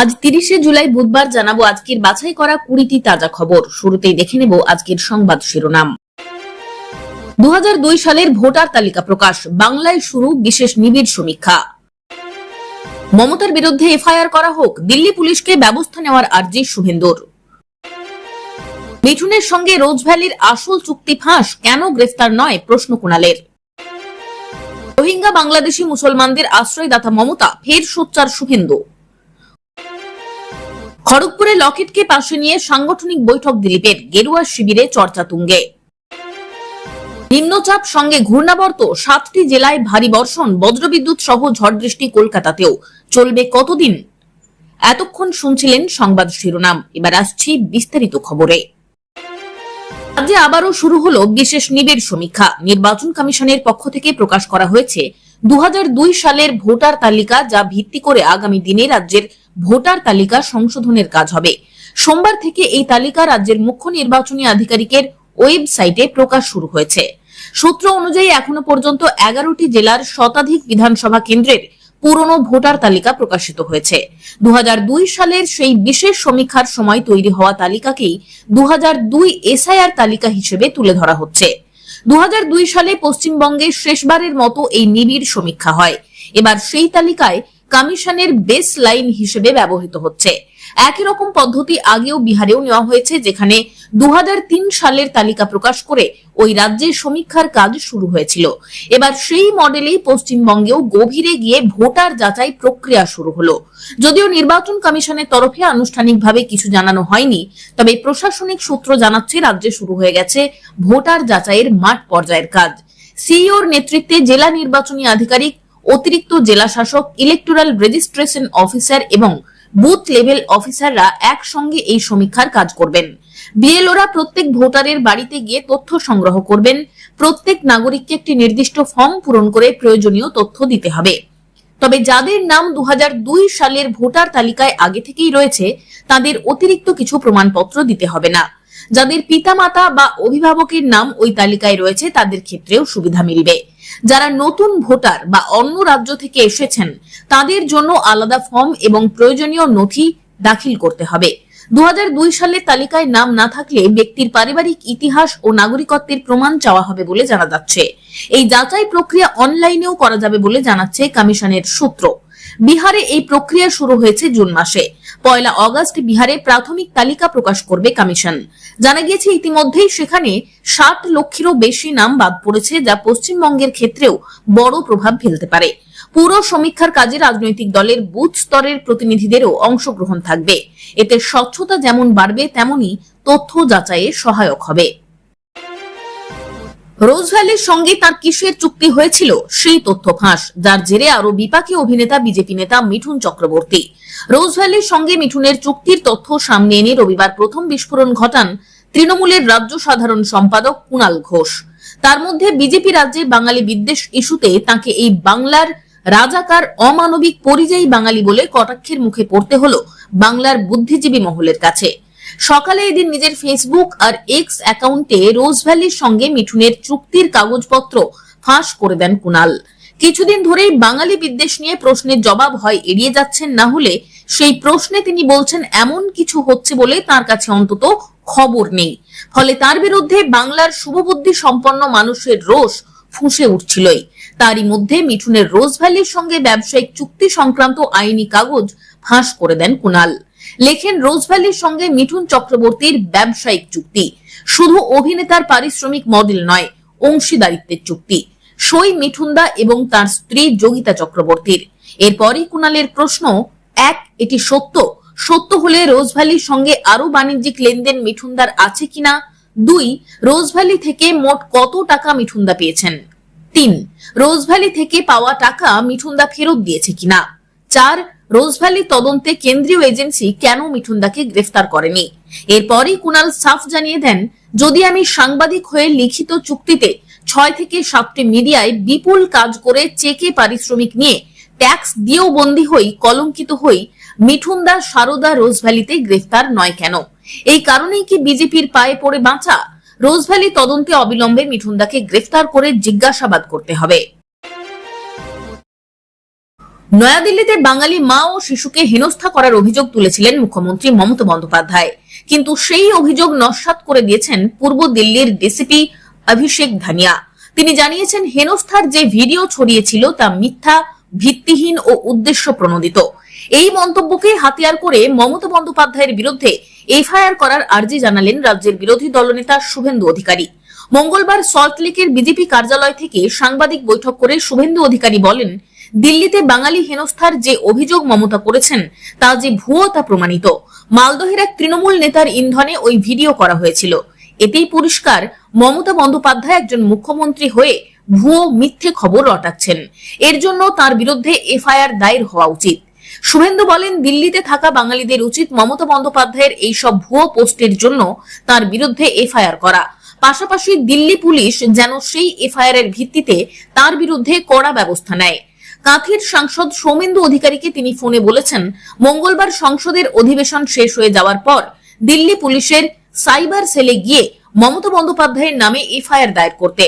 আজ তিরিশে জুলাই বুধবার জানাব আজকের বাছাই করা কুড়িটি তাজা খবর। শুরুতেই দেখে নেব আজকের সংবাদ শিরোনাম। দুই হাজার দুই সালের ভোটার তালিকা প্রকাশ, বাংলায় শুরু বিশেষ নিবিড় সমীক্ষা। মমতার বিরুদ্ধে এফআইআর করা হোক, দিল্লি পুলিশকে ব্যবস্থা নেওয়ার আর্জি শুভেন্দুর। মিঠুনের সঙ্গে রোজভ্যালির আসল চুক্তি ফাঁস, কেন গ্রেফতার নয় প্রশ্ন কুণালের। রোহিঙ্গা বাংলাদেশি মুসলমানদের আশ্রয়দাতা মমতা, ফের সোচ্চার শুভেন্দু। খড়গপুরে লকেটকে পাশে নিয়ে সাংগঠনিক বৈঠক দিলীপের গেরুয়া শিবিরে চর্চা তুঙ্গে নিম্নচাপ সঙ্গে ঘূর্ণাবর্ত সাতটি জেলায় ভারী বর্ষণ, বজ্রবিদ্যুৎ সহ ঝড় বৃষ্টি কলকাতাতেও। চলবে কতদিন? এতক্ষণ শুনছিলেন সংবাদ শিরোনাম। এবার আসছি বিস্তারিত খবরে। রাজ্যে আবারও শুরু হলো বিশেষ নিবিড় সমীক্ষা। নির্বাচন কমিশনের পক্ষ থেকে প্রকাশ করা হয়েছে দু হাজার দুই সালের ভোটার তালিকা যা ভিত্তি করে আগামী দিনে রাজ্যের ভোটার তালিকা সংশোধনের কাজ হবে। সোমবার থেকে এই তালিকা রাজ্যের মুখ্য নির্বাচনী আধিকারিকের ওয়েবসাইটে প্রকাশ শুরু হয়েছে। সূত্র অনুযায়ী এখনও পর্যন্ত এগারোটি জেলার শতাধিক বিধানসভা কেন্দ্রের পুরনো ভোটার তালিকা প্রকাশিত হয়েছে। দু হাজার দুই সালের সেই বিশেষ সমীক্ষার সময় তৈরি হওয়া তালিকাকেই দু হাজার দুই এসআইআর তালিকা হিসেবে তুলে ধরা হচ্ছে। দু হাজার দুই সালে পশ্চিমবঙ্গে শেষবারের মতো এই নিবিড় সমীক্ষা হয়। এবার সেই তালিকায় কমিশনের বেস লাইন হিসেবে ব্যবহৃত হচ্ছে। একই রকম পদ্ধতি আগেও বিহারেও নেওয়া হয়েছে, যেখানে দু সালের তালিকা প্রকাশ করে ওই রাজ্যের সমীক্ষার কাজ শুরু হয়েছিল। এবার সেই মডেলেই পশ্চিমবঙ্গেও গভীরে গিয়ে ভোটার যাচাই প্রক্রিয়া শুরু হলো। যদিও নির্বাচন কমিশনের তরফে আনুষ্ঠানিকভাবে কিছু জানানো হয়নি, তবে প্রশাসনিক সূত্র জানাচ্ছে রাজ্যে শুরু হয়ে গেছে ভোটার যাচাইয়ের মাঠ পর্যায়ের কাজ। সিইওর নেতৃত্বে জেলা নির্বাচনী আধিকারিক অতিরিক্ত জেলা শাসক ইলেকটোরাল রেজিস্ট্রেশন অফিসার এবং বুথ লেভেল অফিসাররা একসঙ্গে এই সমীক্ষার কাজ করবেন। বিএলওরা প্রত্যেক ভোটারের বাড়িতে গিয়ে তথ্য সংগ্রহ করবেন। প্রত্যেক নাগরিককে একটি নির্দিষ্ট ফর্ম পূরণ করে প্রয়োজনীয় তথ্য দিতে হবে। তবে যাদের নাম দু হাজার দুই সালের ভোটার তালিকায় আগে থেকেই রয়েছে, তাদের অতিরিক্ত কিছু প্রমাণপত্র দিতে হবে না। যাদের পিতামাতা বা অভিভাবকের নাম ওই তালিকায় রয়েছে, তাদের ক্ষেত্রেও সুবিধা মিলবে। যারা নতুন ভোটার বা অন্য রাজ্য থেকে এসেছেন, তাদের জন্য আলাদা ফর্ম এবং প্রয়োজনীয় নথি দাখিল করতে হবে। দু হাজার দুই সালের তালিকায় নাম না থাকলে ব্যক্তির পারিবারিক ইতিহাস ও নাগরিকত্বের প্রমাণ চাওয়া হবে বলে জানা যাচ্ছে। এই যাচাই প্রক্রিয়া অনলাইনেও করা যাবে বলে জানাচ্ছে কমিশনের সূত্র। বিহারে এই প্রক্রিয়া শুরু হয়েছে জুন মাসে। পয়লা অগস্ট বিহারে প্রাথমিক তালিকা প্রকাশ করবে কমিশন। জানা গিয়েছে, ইতিমধ্যেই সেখানে ষাট লক্ষেরও বেশি নাম বাদ পড়েছে, যা পশ্চিমবঙ্গের ক্ষেত্রেও বড় প্রভাব ফেলতে পারে। পুরো সমীক্ষার কাজে রাজনৈতিক দলের বুথ স্তরের প্রতিনিধিদেরও অংশগ্রহণ থাকবে। এতে স্বচ্ছতা যেমন বাড়বে, তেমনি তথ্য যাচাইয়ে সহায়ক হবে। রোজভ্যালির সঙ্গে তার কিসের চুক্তি হয়েছিল, সেই তথ্য ফাঁস। যার জেরে আরও বিপাকী অভিনেতা, বিজেপি নেতা মিঠুন চক্রবর্তী। রোজভ্যালির সঙ্গে মিঠুনের চুক্তির তথ্য সামনে এনে রবিবার প্রথম বিস্ফোরণ ঘটান তৃণমূলের রাজ্য সাধারণ সম্পাদক কুণাল ঘোষ। তার মধ্যে বিজেপি রাজ্যে বাঙালি বিদ্বেষ ইস্যুতে তাকে এই বাংলার রাজাকার, অমানবিক পরিযায়ী বাঙালি বলে কটাক্ষের মুখে পড়তে হলো বাংলার বুদ্ধিজীবী মহলের কাছে। সকালে এদিন নিজের ফেসবুক আর এক্স অ্যাকাউন্টে রোজভ্যালির সঙ্গে মিঠুনের চুক্তির কাগজপত্র ফাঁস করে দেন কুনাল। কিছুদিন ধরেই বাঙালি বিদ্বেষ নিয়ে প্রশ্নের জবাব হয়, এড়িয়ে যাচ্ছেন না হলে সেই প্রশ্নে তিনি বলছেন, এমন কিছু হচ্ছে বলে তার কাছে অন্তত খবর নেই। ফলে তার বিরুদ্ধে বাংলার শুভবুদ্ধি সম্পন্ন মানুষের রোষ ফুঁসে উঠছিলই। তারই মধ্যে মিঠুনের রোজভ্যালির সঙ্গে ব্যবসায়িক চুক্তি সংক্রান্ত আইনি কাগজ ফাঁস করে দেন কুনাল। লেখেন রোজভ্যালির সঙ্গে মিঠুন চক্রবর্তীর ব্যবসায়িক চুক্তি। শুধু অভিনেতার পারিশ্রমিক মডেল নয়, অংশীদারিত্বের চুক্তি। সই মিঠুনদা এবং তার স্ত্রী যোগিতা চক্রবর্তীর। এরপরই কুণালের প্রশ্ন, এক, এটি সত্য? সত্য হলে রোজভ্যালির সঙ্গে আরও বাণিজ্যিক লেনদেন মিঠুনদার আছে কিনা? দুই, রোজভ্যালি থেকে মোট কত টাকা মিঠুনদা পেয়েছেন? তিন, রোজভ্যালি থেকে পাওয়া টাকা মিঠুনদা ফেরত দিয়েছে কিনা? চার রোজভ্যালি তদন্তে কেন্দ্রীয় এজেন্সি কেন মিঠুনদাকে গ্রেফতার করেনি? এরপরই কুনাল সাফ জানিয়ে দেন, যদি আমি সাংবাদিক হয়ে লিখিত চুক্তিতে ছয় থেকে সাতটি মিডিয়ায় বিপুল কাজ করে চেকে পারিশ্রমিক নিয়ে ট্যাক্স দিয়েও বন্দী হই, কলঙ্কিত হই, মিঠুনদা, সারদা রোজভ্যালিতে গ্রেফতার নয় কেন? এই কারণেই কি বিজেপির পায়ে পড়ে বাঁচা? রোজভ্যালি তদন্তে অবিলম্বে মিঠুনদাকে গ্রেফতার করে জিজ্ঞাসাবাদ করতে হবে। নয়াদিল্লিতে বাঙালি মা ও শিশুকে হেনস্থা করার অভিযোগ তুলেছিলেন মুখ্যমন্ত্রী মমতা বন্দ্যোপাধ্যায়। কিন্তু সেই অভিযোগ নস্যাৎ করে দিয়েছেন পূর্ব দিল্লির ডিসিপি অভিষেক ধানিয়া তিনি জানিয়েছেন, হেনস্থার যে ভিডিও ছড়িয়েছিল তা মিথ্যা, ভিত্তিহীন ও উদ্দেশ্য প্রণোদিত। এই মন্তব্যকে হাতিয়ার করে মমতা বন্দ্যোপাধ্যায়ের বিরুদ্ধে এফআইআর করার আর্জি জানালেন রাজ্যের বিরোধী দলনেতা শুভেন্দু অধিকারী। মঙ্গলবার সল্টলেকের বিজেপি কার্যালয় থেকে সাংবাদিক বৈঠক করে শুভেন্দু অধিকারী বলেন দিল্লিতে বাঙালি হেনস্থার যে অভিযোগ মমতা করেছেন, তা যে ভুয়ো তা প্রমাণিত। মালদহের এক তৃণমূল নেতার ইন্ধনে ওই ভিডিও করা হয়েছিল। এতেই পরিষ্কার, মমতা বন্দ্যোপাধ্যায় একজন মুখ্যমন্ত্রী হয়ে ভুয়ো মিথ্যে খবর রটাচ্ছেন। এর জন্য তার বিরুদ্ধে এফআইআর দায়ের হওয়া উচিত। শুভেন্দু বলেন, দিল্লিতে থাকা বাঙালিদের উচিত মমতা বন্দ্যোপাধ্যায়ের এইসব ভুয়ো পোস্টের জন্য তার বিরুদ্ধে এফআইআর করা। পাশাপাশি দিল্লি পুলিশ যেন সেই এফআইআর এর ভিত্তিতে তার বিরুদ্ধে কড়া ব্যবস্থা নেয়। কাঁথির সাংসদ সৌমেন্দু অধিকারীকে তিনি ফোনে বলেছেন, মঙ্গলবার সংসদের অধিবেশন শেষ হয়ে যাওয়ার পর দিল্লি পুলিশের সাইবার সেলে গিয়ে মমতা বন্দ্যোপাধ্যায়ের নামে এফআইআর দায়ের করতে।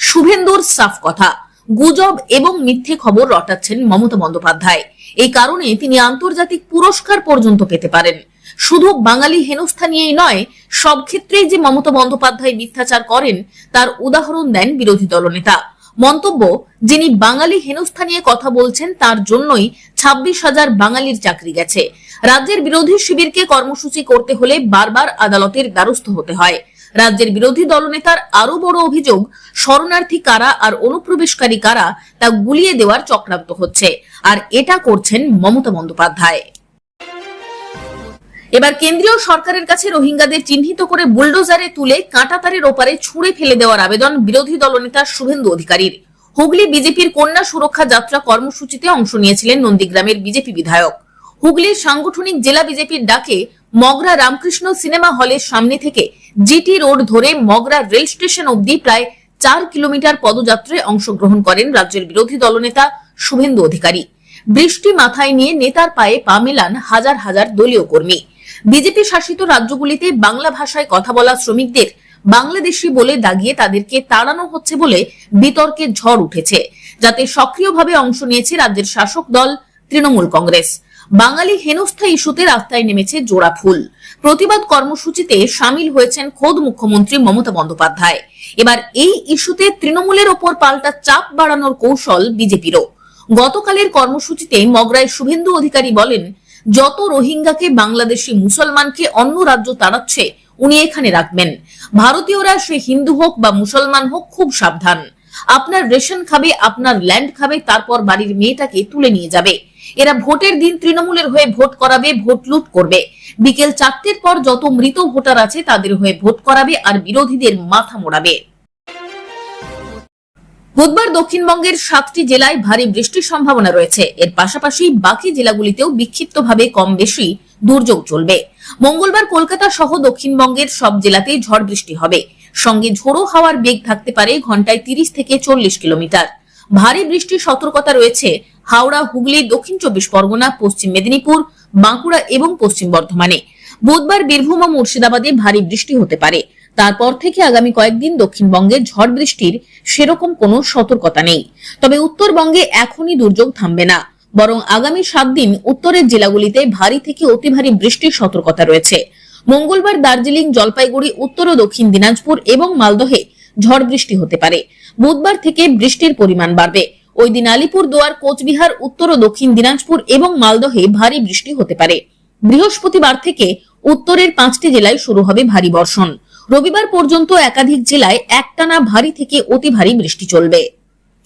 শুভেন্দুর সাফ কথা, গুজব এবং মিথ্যে খবর রটাচ্ছেন মমতা বন্দ্যোপাধ্যায়। এই কারণে তিনি আন্তর্জাতিক পুরস্কার পর্যন্ত পেতে পারেন। শুধু বাঙালি হেনস্থা নিয়েই নয়, সব ক্ষেত্রেই যে মমতা বন্দ্যোপাধ্যায় মিথ্যাচার করেন, তার উদাহরণ দেন বিরোধী দলনেতা। মন্তব্য, যিনি বাঙালি হেনস্থা নিয়ে কথা বলছেন, তার জন্যই ছাব্বিশ হাজার বাঙালির চাকরি গেছে। রাজ্যের বিরোধী শিবিরকে কর্মসূচি করতে হলে বারবার আদালতের দ্বারস্থ হতে হয়। রাজ্যের বিরোধী দলনেতার আরও বড় অভিযোগ, শরণার্থী কারা আর অনুপ্রবেশকারী কারা তা গুলিয়ে দেওয়ার চক্রান্ত হচ্ছে। আর এটা করছেন মমতা বন্দ্যোপাধ্যায়। এবার কেন্দ্রীয় সরকারের কাছে রোহিঙ্গাদের চিহ্নিত করে বুলডোজারে তুলে কাঁটাতারের ওপারে ছুঁড়ে ফেলে দেওয়ার আবেদন বিরোধী দলনেতা শুভেন্দু অধিকারীর। হুগলি বিজেপির কন্যা সুরক্ষা যাত্রা কর্মসূচিতে অংশ নিয়েছিলেন নন্দীগ্রামের বিজেপি বিধায়ক। হুগলির সাংগঠনিক জেলা বিজেপির ডাকে মগরা রামকৃষ্ণ সিনেমা হলের সামনে থেকে জিটি রোড ধরে মগরা রেল স্টেশন অবধি প্রায় চার কিলোমিটার পদযাত্রায় অংশগ্রহণ করেন রাজ্যের বিরোধী দলনেতা শুভেন্দু অধিকারী। বৃষ্টি মাথায় নিয়ে নেতার পায়ে পা মেলান হাজার হাজার দলীয় কর্মী। বিজেপি শাসিত রাজ্যগুলিতে বাংলা ভাষায় কথা বলা শ্রমিকদের বাংলাদেশি বলে দাগিয়ে তাদেরকে তাড়ানো হচ্ছে বলে বিতর্কের ঝড় উঠেছে, যাতে সক্রিয়ভাবে অংশ নিয়েছে রাজ্যের শাসক দল তৃণমূল কংগ্রেস। বাঙালি হেনস্থা ইস্যুতে রাস্তায় নেমেছে জোড়া ফুল। প্রতিবাদ কর্মসূচিতে সামিল হয়েছেন খোদ মুখ্যমন্ত্রী মমতা বন্দ্যোপাধ্যায়। এবার এই ইস্যুতে তৃণমূলের ওপর পাল্টা চাপ বাড়ানোর কৌশল বিজেপিরও। গতকালের কর্মসূচিতে মগরায় শুভেন্দু অধিকারী বলেন যত রোহিঙ্গাকে বাংলাদেশি মুসলমানকে অন্য রাজ্য তাড়াচ্ছে, উনি এখানে রাখবেন। ভারতীয়রা সে হিন্দু হোক বা মুসলমান হোক, খুব সাবধান। আপনার রেশন খাবে, আপনার ল্যান্ড খাবে, তারপর বাড়ির মেয়েটাকে তুলে নিয়ে যাবে। এরা ভোটের দিন তৃণমূলের হয়ে ভোট করাবে, ভোট লুট করবে। বিকেল চারটের পর যত মৃত ভোটার আছে, তাদের হয়ে ভোট করাবে আর বিরোধীদের মাথা মোড়াবে। বুধবার দক্ষিণবঙ্গের সাতটি জেলায় ভারী বৃষ্টির সম্ভাবনা রয়েছে। এর পাশাপাশি বাকি জেলাগুলিতেও বিক্ষিপ্তভাবে কম বেশি দুর্যোগ চলবে। মঙ্গলবার কলকাতা সহ দক্ষিণবঙ্গের সব জেলাতেই ঝড় বৃষ্টি হবে। সঙ্গে ঝোড়ো হাওয়ার বেগ থাকতে পারে ঘন্টায় তিরিশ থেকে চল্লিশ কিলোমিটার। ভারী বৃষ্টির সতর্কতা রয়েছে হাওড়া, হুগলি, দক্ষিণ চব্বিশ পরগনা, পশ্চিম মেদিনীপুর, বাঁকুড়া এবং পশ্চিম বর্ধমানে। বুধবার বীরভূম ও মুর্শিদাবাদে ভারী বৃষ্টি হতে পারে। তারপর থেকে আগামী কয়েকদিন দক্ষিণবঙ্গে ঝড় বৃষ্টির সেরকম কোনো সতর্কতা নেই। তবে উত্তরবঙ্গে এখনই দুর্যোগ থামবে না। বরং আগামী সাত দিন উত্তরের জেলাগুলিতে ভারী থেকে অতি ভারী বৃষ্টির সতর্কতা রয়েছে। মঙ্গলবার দার্জিলিং, জলপাইগুড়ি, উত্তর ও দক্ষিণ দিনাজপুর এবং মালদহে ঝড় বৃষ্টি হতে পারে। বুধবার থেকে বৃষ্টির পরিমাণ বাড়বে। ওই দিন আলিপুর, দোয়ার, কোচবিহার, উত্তর ও দক্ষিণ দিনাজপুর এবং মালদহে ভারী বৃষ্টি হতে পারে। বৃহস্পতিবার থেকে উত্তরের পাঁচটি জেলায় শুরু হবে ভারী বর্ষণ। রবিবার পর্যন্ত একাধিক জেলায় একটানা ভারী থেকে অতি ভারী বৃষ্টি চলবে।